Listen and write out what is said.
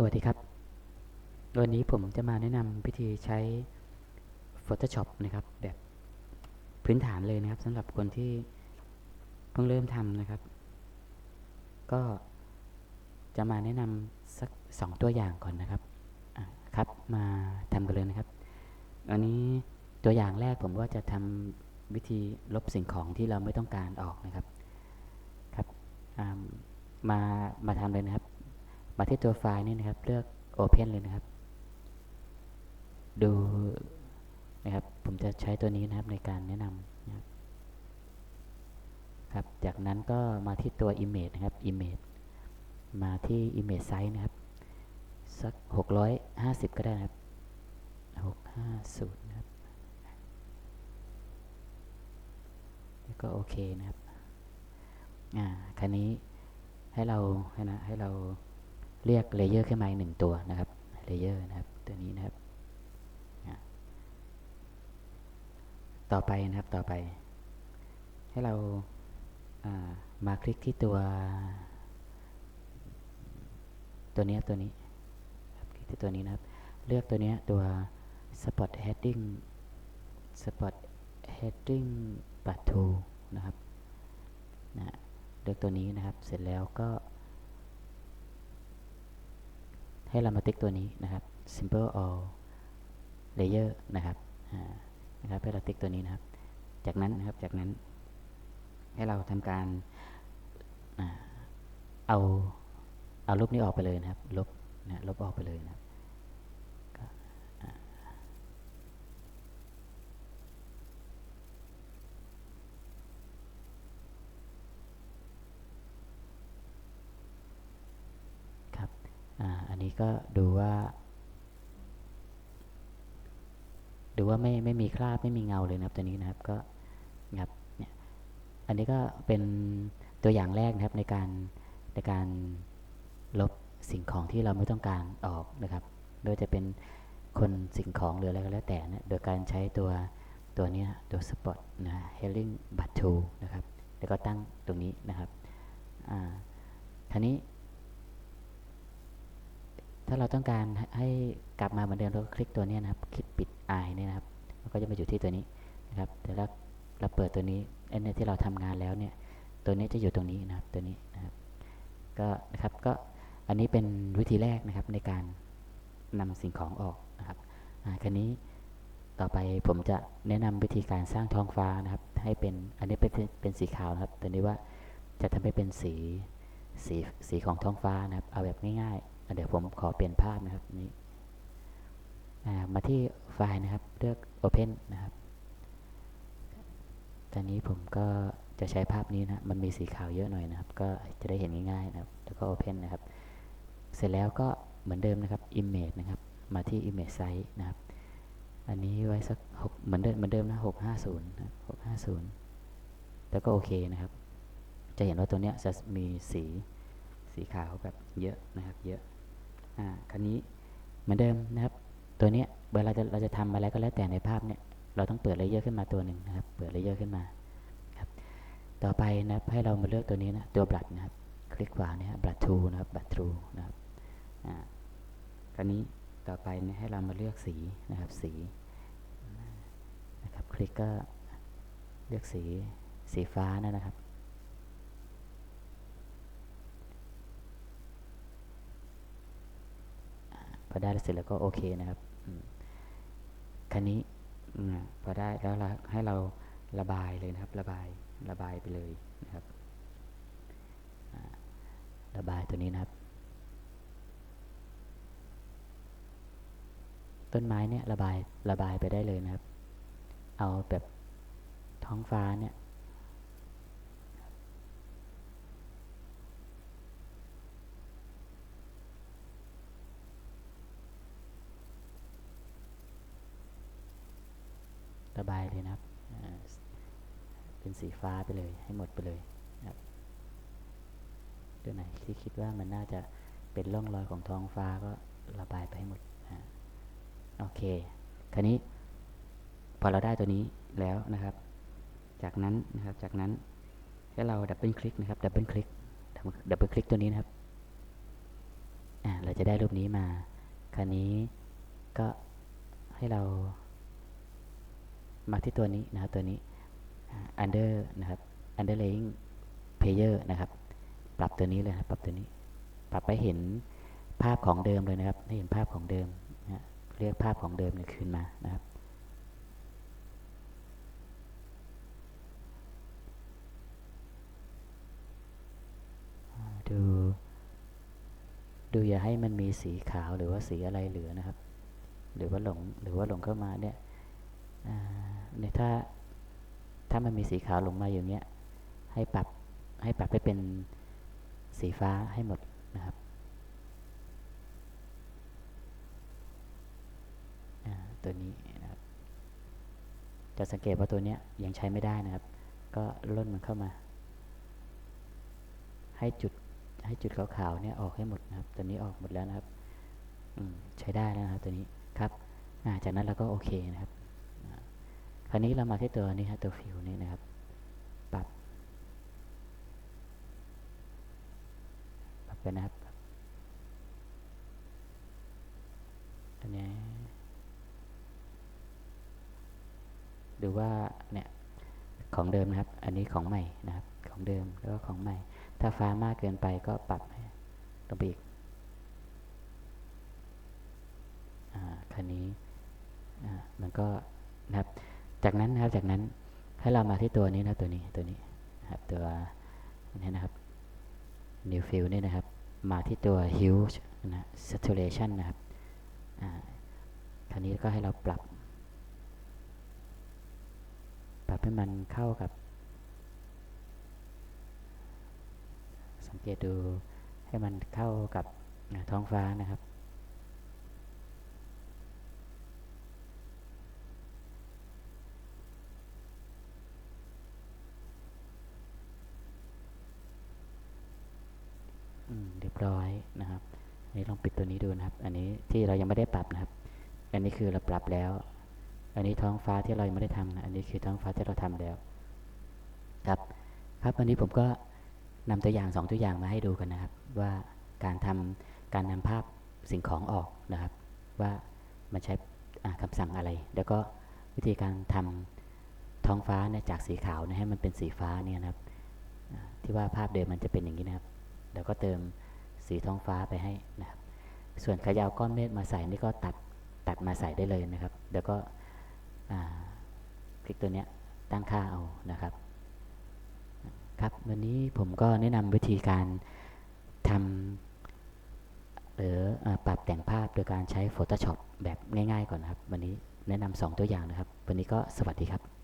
สวัสดีครับ วันนี้ผมจะมาแนะนำวิธีใช้ Photoshop นะครับ แบบพื้นฐานเลยนะครับสำหรับคนที่เพิ่งเริ่มทำนะครับ ก็จะมาแนะนำสักสองตัวอย่างก่อนนะครับครับมาทำกันเลยนะครับ อันนี้ตัวอย่างแรกผมก็จะทำวิธีลบสิ่งของที่เราไม่ต้องการออกนะครับครับมามาทำเลยนะครับ มาที่ตัวไฟล์นี่นะครับ เลือก Open เลยนะครับ ดูนะครับ ผมจะใช้ตัวนี้นะครับในการแนะนำนะครับครับ จากนั้นก็มาที่ตัว Image นะครับ Image มาที่ Image Size นะครับ สัก 650 ก็ได้นะครับ 650 นะครับ แล้วก็โอเคนะครับ อ่าคราวนี้ให้เราให้นะให้เรา เรียกเลเยอร์ขึ้นมาอีกหนึ่งตัวนะครับเลเยอร์นะครับตัวนี้นะครับ ต่อไปนะครับต่อไป ให้เราามาคลิกที่ตัว ตัวนี้ตัวนี้คลิกที่ตัวนี้นะครับ เลือกตัวนี้ตัว spot heading spot heading part 2นะครับนะเลือกตัวนี้นะครับ เสร็จแล้วก็ ให้เรามาติ๊กตัวนี้นะครับ simple all layer นะครับนะครับให้เราติ๊กตัวนี้นะครับ จากนั้นนะครับจากนั้น ให้เราทำการเอาเอารูปนี้ออกไปเลยนะครับ ลบนะลบออกไปเลยนะครับก็อ่าครับอ่าอั นี้ก็ดูว่า ดูว่าไม่ไม่มีคราบไม่มีเงาเลยนะครับตัวนี้นะครับก็นะครับเนี่ยอันนี้ก็เป็นตัวอย่างแรกนะครับในการในการลบสิ่งของที่เราไม่ต้องการออกนะครับ โดยจะเป็นคนสิ่งของหรืออะไรก็แล้วแต่นะโดยการใช้ตัวตัวนี้ตัว spot นะ healing but to นะครับแล้วก็ตั้งตรงนี้นะครับอ่าทีนี้ ถ้าเราต้องการให้กลับมาเหมือนเดิมเราก็คลิกตัวนี้นะครับ คลิกปิด eye เนี่ยนะครับ มันก็จะมาอยู่ที่ตัวนี้นะครับแต่เราเราเปิดตัวนี้ไอ้เนี่ยที่เราทำงานแล้วเนี่ย ตัวนี้จะอยู่ตรงนี้นะครับ ตัวนี้นะครับ ก็นะครับ ก็อันนี้เป็นวิธีแรกนะครับในการนำสิ่งของออกนะครับอ่าคราวนี้ต่อไปผมจะแนะนำวิธีการสร้างท้องฟ้านะครับ ให้เป็น อันนี้เป็นเป็นสีขาวนะครับ ตัวนี้ว่าจะทำให้เป็นสีสีสีของท้องฟ้านะครับ เอาแบบง่ายๆ เดี๋ยวผมขอเปลี่ยนภาพนะครับนี่มาที่ไฟล์นะครับ เลือก Open นะครับ ตอนนี้ผมก็จะใช้ภาพนี้นะ มันมีสีขาวเยอะหน่อยนะครับ ก็จะได้เห็นง่ายๆนะครับ แล้วก็ Open นะครับ เสร็จแล้วก็เหมือนเดิมนะครับ Image นะครับ มาที่ Image Size นะครับ อันนี้ไว้สักหกเหมือนเดิมเหมือนเดิมนะ650นะ650 แล้วก็โอเคนะครับ จะเห็นว่าตัวเนี้ยจะมีสีสีขาวแบบเยอะนะครับ เยอะ อ่าคราวนี้เหมือนเดิมนะครับ ตัวเนี้ยเวลาจะเราจะทำอะไรก็แล้วแต่ในภาพเนี่ยเราต้องเปิดเลเยอร์ขึ้นมาตัวหนึ่งนะครับ เปิดเลเยอร์ขึ้นมาครับต่อไปนะครับให้เรามาเลือกตัวนี้นะตัวบลัดนะครับ คลิกขวาเนี่ยบลัดทูนะครับบลัดทูนะครับอ่าคราวนี้ต่อไปเนี่ยให้เรามาเลือกสีนะครับสีนะครับคลิกก็เลือกสีสีฟ้านั่นนะครับ พอได้แล้วเสร็จแล้วก็โอเคนะครับคราวนี้พอได้แล้วเราให้เราระบายเลยนะครับ ระบายระบายไปเลยนะครับระบายตัวนี้นะครับ ต้นไม้เนี่ยระบายระบายไปได้เลยนะครับ เอาแบบท้องฟ้าเนี่ย ระบายเลยนะครับ เป็นสีฟ้าไปเลย ให้หมดไปเลยนะครับตัวไหนที่คิดว่ามันน่าจะเป็นร่องรอยของท้องฟ้าก็ระบายไปให้หมดโอเค คราวนี้พอเราได้ตัวนี้แล้วนะครับ จากนั้นนะครับ จากนั้นให้เราดับเบิลคลิกนะครับ ดับเบิลคลิก ดับเบิลคลิกตัวนี้นะครับเราจะได้รูปนี้มา คราวนี้ก็ให้เรา มาที่ตัวนี้นะครับตัวนี้ under นะครับ underlaying player นะครับ ปรับตัวนี้เลยนะครับปรับตัวนี้ ปรับไปเห็นภาพของเดิมเลยนะครับ ให้เห็นภาพของเดิมนะเรียกภาพของเดิมเนี่ยคืนมานะครับดูดูอย่าให้มันมีสีขาวหรือว่าสีอะไรเหลือนะครับ หรือว่าหลงหรือว่าหลงเข้ามาเนี่ยอ่า เนี่ยถ้าถ้ามันมีสีขาวหลงมาอย่างเงี้ยให้ปรับให้ปรับให้เป็นสีฟ้าให้หมดนะครับตัวนี้นะครับจะสังเกตว่าตัวเนี้ยยังใช้ไม่ได้นะครับ ก็ล่นมันเข้ามา ให้จุดให้จุดขาวๆเนี่ยออกให้หมดนะครับ ตัวนี้ออกหมดแล้วนะครับอืใช้ได้แล้วนะครับตัวนี้ครับอ่าจากนั้นเราก็โอเคนะครับ คราวนี้เรามาที่ตัวนี้ครับตัวฟิวนี่นะครับ ปรับ ปรับไปนะครับอันนี้ดูว่าเนี่ยของเดิมนะครับ อันนี้ของใหม่นะครับ ของเดิมแล้วก็ของใหม่ ถ้าฟ้ามากเกินไปก็ปรับให้ลงไปอีกอ่าคันนี้อ่ามันก็นะครับ จากนั้นนะครับจากนั้นให้เรามาที่ตัวนี้นะตัวนี้ตัวนี้นครับตัวนี้นะครับ new fill นี่นะครับ มาที่ตัว hue นะ saturation นะครับคราวนี้ก็ให้เราปรับ ปรับให้มันเข้ากับ สังเกตดูให้มันเข้ากับท้องฟ้านะครับ อืมเร้อยนะครับอันนี้ลองปิดตัวนี้ดูนะครับ อันนี้ที่เรายังไม่ได้ปรับนะครับ อันนี้คือเราปรับแล้ว อันนี้ท้องฟ้าที่เรายังไม่ได้ทำนะอันนี้คือท้องฟ้าที่เราทำแล้ว ครับ ครับวันนี้ผมก็นำตัวอย่างสองตัวอย่างมาให้ดูกันนะครับ ว่าการทำการนำภาพสิ่งของออกนะครับ ว่ามันใช้อ่าคำสั่งอะไร แล้วก็วิธีการทำท้องฟ้าเนี่ยจากสีขาวนยให้มันเป็นสีฟ้าเนี่ยนะครับ ที่ว่าภาพเดิมมันจะเป็นอย่างนี้นะครับ แล้วก็เติม สีท้องฟ้าไปให้นะครับส่วนขยาวก้อนเมฆมาใส่นี่ก็ตัดตัดมาใส่ได้เลยนะครับ แล้วก็คลิกตัวเนี้ยตั้งค่าเอานะครับ ครับวันนี้ผมก็แนะนำวิธีการทำหรืออปรับแต่งภาพโดยการใช้ Photoshop แบบง่ายๆก่อนนะครับ วันนี้แนะนำสองตัวอย่างนะครับ วันนี้ก็สวัสดีครับ